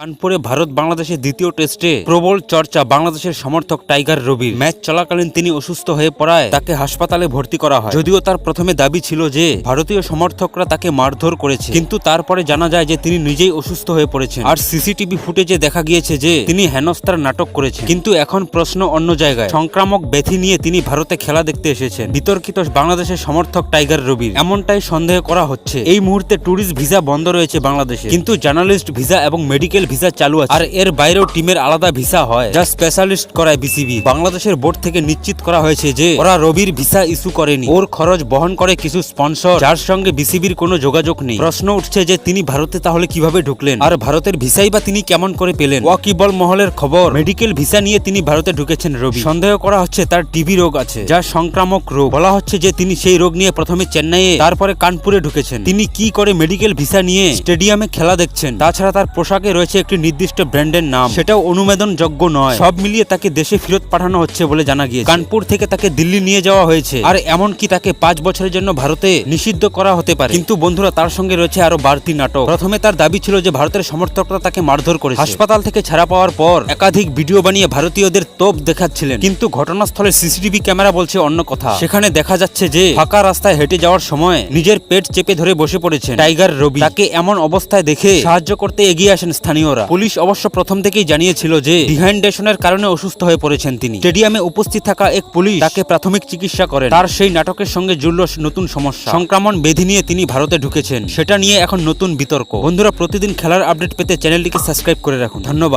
কানপুরে ভারত বাংলাদেশের দ্বিতীয় টেস্টে প্রবল চর্চা বাংলাদেশের সমর্থক টাইগার রবির। ম্যাচ চলাকালীন তিনি অসুস্থ হয়ে পড়ায় তাকে হাসপাতালে ভর্তি করা হয়। যদিও তার প্রথমে দাবি ছিল যে ভারতীয় সমর্থকরা তাকে মারধর করেছে। কিন্তু তারপরে জানা যায় যে তিনি নিজেই অসুস্থ হয়ে পড়েছেন। আর সিসিটিভি ফুটেজে দেখা গিয়েছে যে তিনি হেনস্থার নাটক করেছেন। কিন্তু এখন প্রশ্ন অন্য জায়গায়। সংক্রামক ব্যাধি নিয়ে তিনি ভারতে খেলা দেখতে এসেছেন। বিতর্কিত বাংলাদেশের সমর্থক টাইগার রবির। এমনটাই সন্দেহ করা হচ্ছে। এই মুহূর্তে ট্যুরিস্ট ভিসা বন্ধ রয়েছে বাংলাদেশে। কিন্তু জার্নালিস্ট ভিসা এবং মেডিকেল ভিসা চালু আছে। আর এর বাইরেও টিমের আলাদা ভিসা হয়। যা স্পেশালিস্ট করায় বিসিবি বাংলাদেশের বোর্ড থেকে নিশ্চিত করা হয়েছে যে, ওরা রবির ভিসা ইস্যু করেনি। ওর খরচ বহন করে কিছু স্পন্সর, যার সঙ্গে বিসিবির কোনো যোগাযোগ নেই। প্রশ্ন উঠছে যে, তিনি ভারতে তাহলে কীভাবে ঢুকলেন? আর ভারতের ভিসাই বা তিনি কেমন করে পেলেন? ওয়াকিবল মহলের খবর, মেডিকেল ভিসা নিয়ে তিনি ভারতে ঢুকেছেন রবি। সন্দেহ করা হচ্ছে তার টিবি রোগ আছে, যা সংক্রামক রোগ। বলা হচ্ছে যে, তিনি সেই রোগ নিয়ে প্রথমে চেন্নাইয়ে, তারপরে কানপুরে ঢুকেছেন। তিনি কি করে মেডিকেল ভিসা নিয়ে স্টেডিয়ামে খেলা দেখছেন? তাছাড়া তার পোশাকে রয়েছে একটি নির্দিষ্ট ব্র্যান্ডের নাম। সেটাও অনুমোদন যোগ্য নয়। সব মিলিয়ে তাকে দেশে ফেরত পাঠানো হচ্ছে বলে জানা গিয়েছে। কানপুর থেকে তাকে দিল্লি নিয়ে যাওয়া হয়েছে। আর এমনকি তাকে পাঁচ বছরের জন্য ভারতে নিষিদ্ধ করা হতে পারে। কিন্তু বন্ধুরা তার সঙ্গে রয়েছে আরও বাড়তি নাটক। প্রথমে তার দাবি ছিল যে ভারতের সমর্থকরা তাকে মারধর করেছে। হাসপাতাল থেকে ছাড়া পাওয়ার পর একাধিক ভিডিও বানিয়ে ভারতীয়দের তোপ দেখাচ্ছিলেন। কিন্তু ঘটনাস্থলে সিসিটিভি ক্যামেরা বলছে অন্য কথা। সেখানে দেখা যাচ্ছে যে ফাঁকা রাস্তায় হেঁটে যাওয়ার সময় নিজের পেট চেপে ধরে বসে পড়েছেন টাইগার রবি। তাকে এমন অবস্থায় দেখে সাহায্য করতে এগিয়ে আসেন স্থানীয়রা। পুলিশ অবশ্য প্রথম থেকেই জানিয়েছিল যে ডিহাইড্রেশনের কারণে অসুস্থ হয়ে পড়েছেন তিনি। স্টেডিয়ামে উপস্থিত থাকা এক পুলিশ তাকে প্রাথমিক চিকিৎসা করেন। তার সেই নাটকের সঙ্গে জুড়ল নতুন সমস্যা। সংক্রমণ বেধি নিয়ে তিনি ভারতে ঢুকেছেন। সেটা নিয়ে এখন নতুন বিতর্ক। বন্ধুরা প্রতিদিন খেলার আপডেট পেতে চ্যানেলটিকে সাবস্ক্রাইব করে রাখুন। ধন্যবাদ।